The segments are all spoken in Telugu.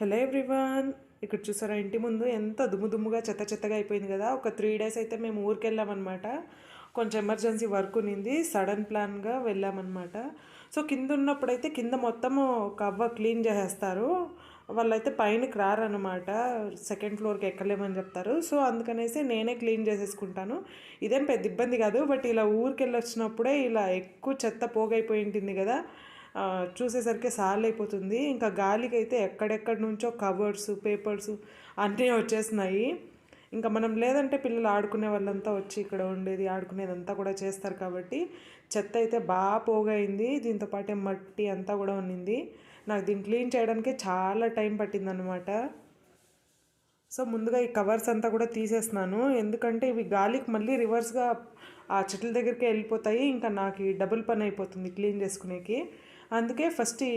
Hello everyone. ఇక్కడ చూసారా ఇంటి ముందు ఎంత దుమ్ము దుమ్ముగా చెత్త చెత్తగా అయిపోయింది కదా. ఒక త్రీ డేస్ అయితే మేము ఊరికి వెళ్ళామన్నమాట కొంచెం ఎమర్జెన్సీ వర్క్ ఉన్నింది. సడన్ ప్లాన్గా వెళ్ళామన్నమాట. సో కింద ఉన్నప్పుడైతే కింద మొత్తం కవ్వ క్లీన్ చేసేస్తారు. వాళ్ళైతే పైనకి రారనమాట సెకండ్ ఫ్లోర్కి ఎక్కలేమని చెప్తారు. సో అందుకనేసి నేనే క్లీన్ చేసేసుకుంటాను. ఇదేం పెద్ద ఇబ్బంది కాదు. బట్ ఇలా ఊరికి వెళ్ళొచ్చినప్పుడే ఇలా ఎక్కువ చెత్త పోగైపోయి ఉంటుంది కదా. చూసేసరికి సాల్ అయిపోతుంది ఇంకా గాలికి అయితే ఎక్కడెక్కడి నుంచో కవర్స్ పేపర్స్ అన్నీ వచ్చేసినాయి. ఇంకా మనం లేదంటే పిల్లలు ఆడుకునే వాళ్ళంతా వచ్చి ఇక్కడ ఉండేది ఆడుకునేదంతా కూడా చేస్తారు కాబట్టి చెత్త అయితే బాగా పోగైంది. దీంతో పాటే మట్టి అంతా కూడా ఉన్నింది. నాకు దీన్ని క్లీన్ చేయడానికి చాలా టైం పట్టిందనమాట సో ముందుగా ఈ కవర్స్ అంతా కూడా తీసేస్తున్నాను. ఎందుకంటే ఇవి గాలికి మళ్ళీ రివర్స్గా ఆ చెట్ల దగ్గరికి వెళ్ళిపోతాయి. ఇంకా నాకు ఈ డబుల్ పని అయిపోతుంది క్లీన్ చేసుకునేకి. అందుకే ఫస్ట్ ఈ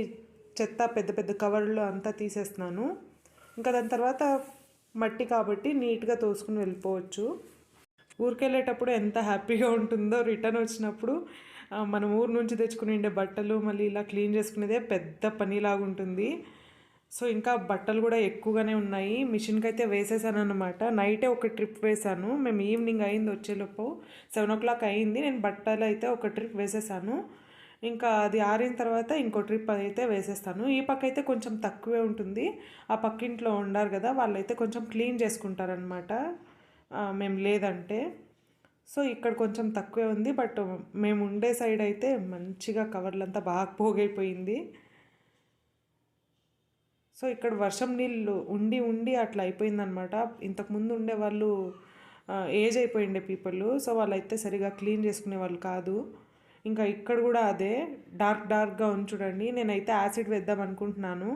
చెత్త పెద్ద పెద్ద కవర్లు అంతా తీసేస్తున్నాను. ఇంకా దాని తర్వాత మట్టి కాబట్టి నీట్గా తోసుకుని వెళ్ళిపోవచ్చు. ఊరికెళ్ళేటప్పుడు ఎంత హ్యాపీగా ఉంటుందో రిటర్న్ వచ్చినప్పుడు మనం ఊరు నుంచి తెచ్చుకుని ఉండే బట్టలు మళ్ళీ ఇలా క్లీన్ చేసుకునేదే పెద్ద పనిలాగా ఉంటుంది. సో ఇంకా బట్టలు కూడా ఎక్కువగానే ఉన్నాయి. మిషన్కి అయితే వేసేసాను అనమాట నైటే ఒక ట్రిప్ వేసాను. మేము ఈవినింగ్ అయింది వచ్చేలోపు. సెవెన్ ఓ క్లాక్ అయింది. నేను బట్టలు అయితే ఒక ట్రిప్ వేసేసాను. ఇంకా అది ఆరిన తర్వాత ఇంకో ట్రిప్ అయితే వేసేస్తాను. ఈ పక్క అయితే కొంచెం తక్కువే ఉంటుంది. ఆ పక్కింట్లో ఉండారు కదా వాళ్ళైతే కొంచెం క్లీన్ చేసుకుంటారనమాట మేము లేదంటే. సో ఇక్కడ కొంచెం తక్కువే ఉంది బట్ మేము ఉండే సైడ్ అయితే మంచిగా కవర్లంతా బాగా పోగైపోయింది. సో ఇక్కడ వర్షం నీళ్ళు ఉండి ఉండి అట్లా అయిపోయిందనమాట ఇంతకుముందు ఉండే వాళ్ళు ఏజ్ అయిపోయిండే పీపుల్. సో వాళ్ళైతే సరిగా క్లీన్ చేసుకునే వాళ్ళు కాదు. ఇంకా ఇక్కడ కూడా అదే డార్క్ డార్క్గా ఉంది చూడండి. నేనైతే యాసిడ్ వేద్దాం అనుకుంటున్నాను.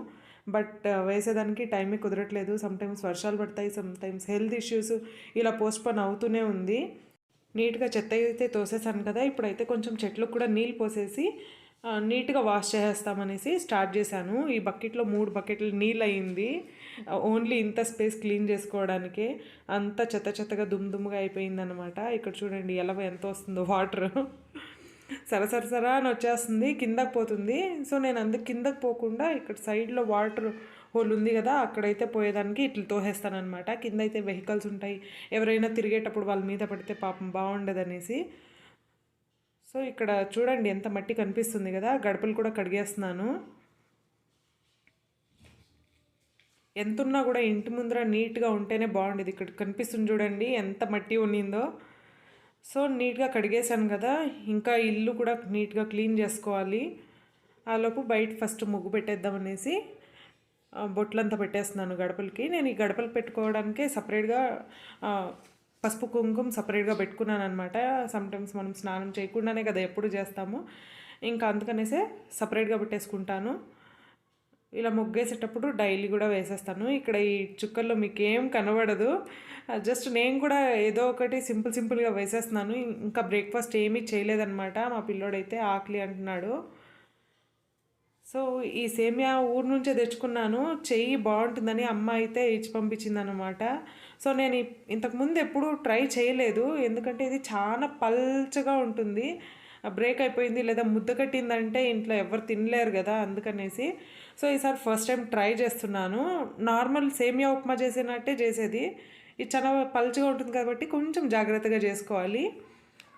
బట్ uh, వేసేదానికి టైమే కుదరట్లేదు. సమ్టైమ్స్ వర్షాలు పడతాయి సమ్టైమ్స్ హెల్త్ ఇష్యూస్ ఇలా పోస్ట్పోన్ అవుతూనే ఉంది. నీట్గా చెత్త అయితే తోసేసాను కదా. ఇప్పుడైతే కొంచెం చెట్లకు కూడా నీళ్ళు పోసేసి నీట్గా వాష్ చేసేస్తామనేసి స్టార్ట్ చేశాను. ఈ బకెట్లో మూడు బకెట్లు నీళ్ళు అయింది. ఓన్లీ ఇంత స్పేస్ క్లీన్ చేసుకోవడానికే. అంత చెత్త చెత్తగా దుమ్ దుమ్ముగా అయిపోయిందనమాట ఇక్కడ చూడండి ఎలా ఎంత వస్తుందో వాటర్ సరసరసరా అని వచ్చేస్తుంది కిందకి పోతుంది. సో నేను అందుకు కిందకి పోకుండా ఇక్కడ సైడ్లో వాటర్ హోల్ ఉంది కదా అక్కడైతే పోయేదానికి ఇట్లా తోసేస్తానమాట కింద అయితే వెహికల్స్ ఉంటాయి. ఎవరైనా తిరిగేటప్పుడు వాళ్ళ మీద పడితే పాపం బాగుండదనేసి. సో ఇక్కడ చూడండి ఎంత మట్టి కనిపిస్తుంది కదా గడపలు కూడా కడిగేస్తున్నాను. ఎంతున్నా కూడా ఇంటి ముందర నీట్గా ఉంటేనే బాగుండేది. ఇక్కడ కనిపిస్తుంది చూడండి ఎంత మట్టి ఉన్నిందో. సో నీట్గా కడిగేశాను కదా ఇంకా ఇల్లు కూడా నీట్గా క్లీన్ చేసుకోవాలి. ఆలోపు బయట ఫస్ట్ ముగ్గు పెట్టేద్దామనేసి బొట్లంతా పెట్టేస్తున్నాను గడపలకి. నేను ఈ గడపలు పెట్టుకోవడానికే సపరేట్గా పసుపు కుంకుమ సపరేట్గా పెట్టుకున్నాను అనమాట సమ్టైమ్స్ మనం స్నానం చేయకుండానే కదా ఎప్పుడు చేస్తాము. ఇంకా అందుకనేసే సపరేట్గా పెట్టేసుకుంటాను. ఇలా ముగ్గేసేటప్పుడు డైలీ కూడా వేసేస్తాను. ఇక్కడ ఈ చుక్కల్లో మీకు ఏం కనబడదు జస్ట్ నేను కూడా ఏదో ఒకటి సింపుల్ సింపుల్గా వేసేస్తున్నాను. ఇంకా బ్రేక్ఫాస్ట్ ఏమీ చేయలేదన్నమాట. మా పిల్లోడైతే ఆకలి అంటున్నాడు. సో ఈ సేమియా ఊరు నుంచే తెచ్చుకున్నాను. చెయ్యి బాగుంటుందని అమ్మ అయితే ఇచ్చి పంపించిందనమాట సో నేను ఇంతకుముందు ఎప్పుడూ ట్రై చేయలేదు. ఎందుకంటే ఇది చాలా పల్చగా ఉంటుంది. బ్రేక్ అయిపోయింది లేదా ముద్ద కట్టిందంటే ఇంట్లో ఎవరు తినలేరు కదా అందుకనేసి. సో ఈసారి ఫస్ట్ టైం ట్రై చేస్తున్నాను. నార్మల్ సేమియా ఉప్మా చేసినట్టే చేసేది. ఇది చాలా పలుచగా ఉంటుంది కాబట్టి కొంచెం జాగ్రత్తగా చేసుకోవాలి.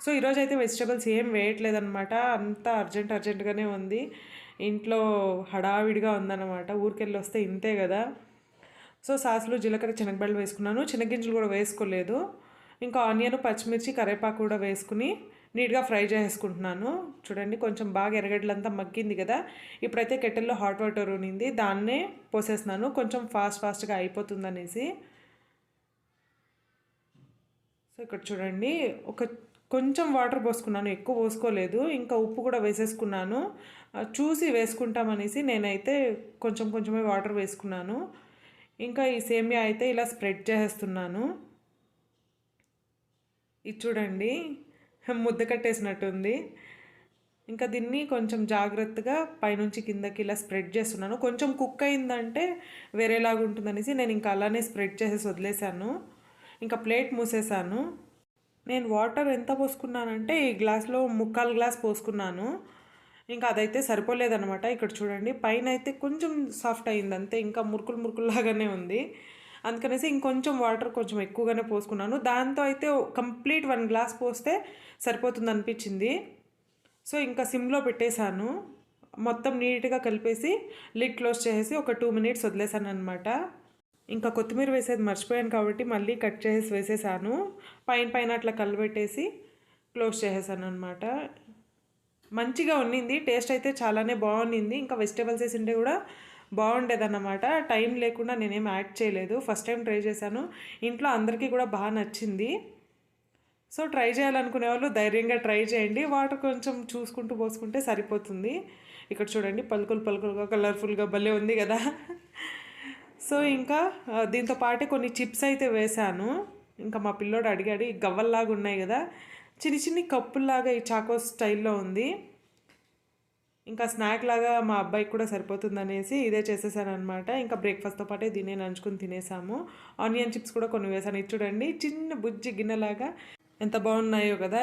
సో ఈరోజు అయితే వెజిటబుల్స్ ఏం వేయట్లేదన్నమాట. అంతా అర్జెంట్ అర్జెంటుగానే ఉంది. ఇంట్లో హడావిడిగా ఉందన్నమాట. ఊరికెళ్ళి వస్తే ఇంతే కదా. సో సాసులు జీలకర్ర శనగబెళ్ళు వేసుకున్నాను. శనగింజలు కూడా వేసుకోలేదు. ఇంకా ఆనియన్ పచ్చిమిర్చి కరివేపాకు కూడా వేసుకుని నీట్గా ఫ్రై చేసుకుంటున్నాను చూడండి కొంచెం బాగా ఎరగడ్లంతా మగ్గింది కదా. ఇప్పుడైతే కెటిల్లో హాట్ వాటర్ ఉన్నింది దాన్నే పోసేస్తున్నాను. కొంచెం ఫాస్ట్ ఫాస్ట్గా అయిపోతుందనేసి. సో ఇక్కడ చూడండి ఒక కొంచెం వాటర్ పోసుకున్నాను. ఎక్కువ పోసుకోలేదు. ఇంకా ఉప్పు కూడా వేసేసుకున్నాను. చూసి వేసుకుంటామనేసి నేనైతే కొంచెం కొంచెమే వాటర్ వేసుకున్నాను. ఇంకా ఈ సేమియా అయితే ఇలా స్ప్రెడ్ చేసేస్తున్నాను. ఇది చూడండి. ముద్ద కట్టేసినట్టుంది. ఇంకా దీన్ని కొంచెం జాగ్రత్తగా పైనుంచి కిందకి ఇలా స్ప్రెడ్ చేస్తున్నాను. కొంచెం కుక్ అయిందంటే వేరేలాగా ఉంటుందనేసి నేను ఇంకా అలానే స్ప్రెడ్ చేసేసి వదిలేసాను ఇంకా ప్లేట్ మూసేసాను నేను వాటర్ ఎంత పోసుకున్నానంటే ఈ గ్లాస్లో ముక్కాలు గ్లాస్ పోసుకున్నాను. ఇంకా అదైతే సరిపోలేదనమాట ఇక్కడ చూడండి పైన అయితే కొంచెం సాఫ్ట్ అయింది అంతే ఇంకా మురుకులు మురుకుల్లాగానే ఉంది. అందుకనేసి ఇంకొంచెం వాటర్ కొంచెం ఎక్కువగానే పోసుకున్నాను. దాంతో అయితే కంప్లీట్ వన్ గ్లాస్ పోస్తే సరిపోతుంది అనిపించింది. సో ఇంకా సిమ్లో పెట్టేశాను. మొత్తం నీట్గా కలిపేసి లిడ్ క్లోజ్ చేసేసి ఒక టూ మినిట్స్ వదిలేసాను అనమాట ఇంకా కొత్తిమీర వేసేది మర్చిపోయాను కాబట్టి మళ్ళీ కట్ చేసి వేసేసాను. పైన పైన అట్లా కలిపెట్టేసి క్లోజ్ చేసేసాను అనమాట మంచిగా ఉన్నింది. టేస్ట్ అయితే చాలానే బాగుండింది ఇంకా వెజిటేబుల్స్ వేసింటే కూడా బాగుండేదన్నమాట. టైం లేకుండా నేనేం యాడ్ చేయలేదు. ఫస్ట్ టైం ట్రై చేశాను. ఇంట్లో అందరికీ కూడా బాగా నచ్చింది. సో ట్రై చేయాలనుకునే వాళ్ళు ధైర్యంగా ట్రై చేయండి. వాటర్ కొంచెం చూసుకుంటూ పోసుకుంటే సరిపోతుంది. ఇక్కడ చూడండి పలుకులు పలుకులుగా కలర్ఫుల్గా భలే ఉంది కదా. సో ఇంకా దీంతో పాటే కొన్ని చిప్స్ అయితే వేశాను. ఇంకా మా పిల్లోడు అడిగాడు ఈ గవ్వల్లాగా ఉన్నాయి కదా. చిన్ని చిన్ని కప్పుల్లాగా ఈ చాకో స్టైల్లో ఉంది. ఇంకా స్నాక్ లాగా మా అబ్బాయికి కూడా సరిపోతుంది అనేసి ఇదే చేసేసాను అనమాట ఇంకా బ్రేక్ఫాస్ట్తో పాటే దీన్ని నంచుకుని తినేసాము. ఆనియన్ చిప్స్ కూడా కొన్ని వేసాను. ఇది చూడండి చిన్న బుజ్జి గిన్నెలాగా ఎంత బాగున్నాయో కదా.